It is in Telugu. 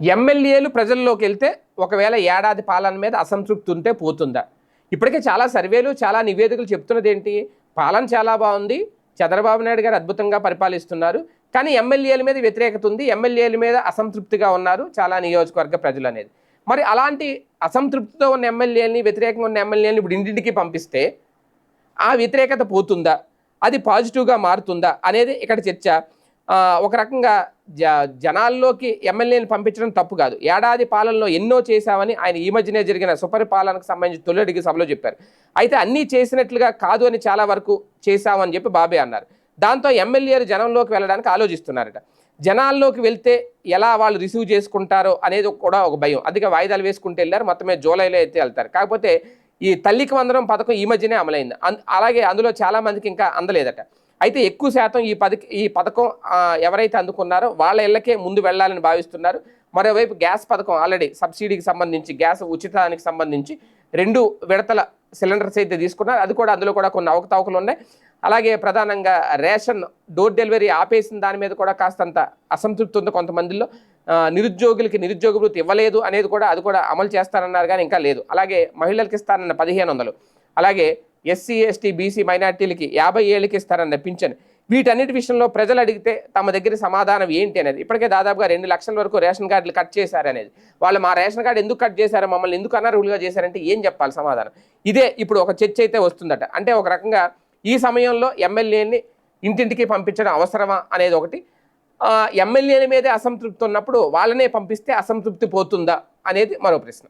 ఎమ్మెల్యేలు ప్రజల్లోకి వెళ్తే ఒకవేళ ఏడాది పాలన మీద అసంతృప్తి ఉంటే పోతుందా? ఇప్పటికే చాలా సర్వేలు చాలా నివేదికలు చెప్తున్నది ఏంటి? పాలన చాలా బాగుంది. చంద్రబాబు నాయుడు గారు అద్భుతంగా పరిపాలిస్తున్నారు. కానీ ఎమ్మెల్యేల మీద వ్యతిరేకత ఉంది. ఎమ్మెల్యేల మీద అసంతృప్తిగా ఉన్నారు చాలా నియోజకవర్గ ప్రజలు అనేది. మరి అలాంటి అసంతృప్తితో ఉన్న ఎమ్మెల్యేలని వ్యతిరేకంగా ఉన్న ఎమ్మెల్యేలని ఇప్పుడు ఇంటింటికి పంపిస్తే ఆ వ్యతిరేకత పోతుందా? అది పాజిటివ్గా మారుతుందా? అనేది ఇక్కడ చర్చ. ఒక రకంగా జ జనాల్లోకి ఎమ్మెల్యేని పంపించడం తప్పు కాదు. ఏడాది పాలనలో ఎన్నో చేశామని ఆయన ఈ మధ్యనే జరిగిన సుపరిపాలనకు సంబంధించి తొలిడికి సభలో చెప్పారు. అయితే అన్నీ చేసినట్లుగా కాదు అని చాలా వరకు చేశామని చెప్పి బాబే అన్నారు. దాంతో ఎమ్మెల్యేలు జనంలోకి వెళ్ళడానికి ఆలోచిస్తున్నారట. జనాల్లోకి వెళ్తే ఎలా వాళ్ళు రిసీవ్ చేసుకుంటారో అనేది కూడా ఒక భయం. అందుకే వాయిదాలు వేసుకుంటూ వెళ్ళారు. మొత్తమే జూలైలో అయితే వెళ్తారు. కాకపోతే ఈ తల్లికి వందనం పథకం ఈ మధ్యనే అమలైంది అలాగే అందులో చాలా మందికి ఇంకా అందలేదట. అయితే ఎక్కువ శాతం ఈ పథక ఈ పథకం ఎవరైతే అందుకున్నారో వాళ్ళ ఇళ్ళకే ముందు వెళ్ళాలని భావిస్తున్నారు. మరోవైపు గ్యాస్ పథకం ఆల్రెడీ సబ్సిడీకి సంబంధించి గ్యాస్ ఉచితానికి సంబంధించి రెండు విడతల సిలిండర్స్ అయితే తీసుకున్నారు. అది కూడా అందులో కూడా కొన్ని అవకతవకలు ఉన్నాయి. అలాగే ప్రధానంగా రేషన్ డోర్ డెలివరీ ఆపేసిన దాని మీద కూడా కాస్తంత అసంతృప్తి ఉంది కొంతమందిలో. నిరుద్యోగులకి నిరుద్యోగ వృత్తి ఇవ్వలేదు అనేది కూడా అది కూడా అమలు చేస్తారన్నారు కానీ ఇంకా లేదు. అలాగే మహిళలకు ఇస్తానన్న పదిహేను వందలు. అలాగే ఎస్సీ ఎస్టీ బీసీ మైనార్టీలకి యాభై ఏళ్ళకి ఇస్తారన్న పింఛన్. వీటన్నిటి విషయంలో ప్రజలు అడిగితే తమ దగ్గర సమాధానం ఏంటి అనేది. ఇప్పటికే దాదాపుగా రెండు లక్షల వరకు రేషన్ కార్డులు కట్ చేశారనేది వాళ్ళు మా రేషన్ కార్డు ఎందుకు కట్ చేశారు మమ్మల్ని ఎందుకు అనర్హులుగా చేశారంటే ఏం చెప్పాలి సమాధానం? ఇదే ఇప్పుడు ఒక చర్చ అయితే వస్తుందట. అంటే ఒక రకంగా ఈ సమయంలో ఎమ్మెల్యేని ఇంటింటికి పంపించడం అవసరమా అనేది ఒకటి. ఎమ్మెల్యేల మీదే అసంతృప్తి ఉన్నప్పుడు వాళ్ళనే పంపిస్తే అసంతృప్తి పోతుందా అనేది మరో ప్రశ్న.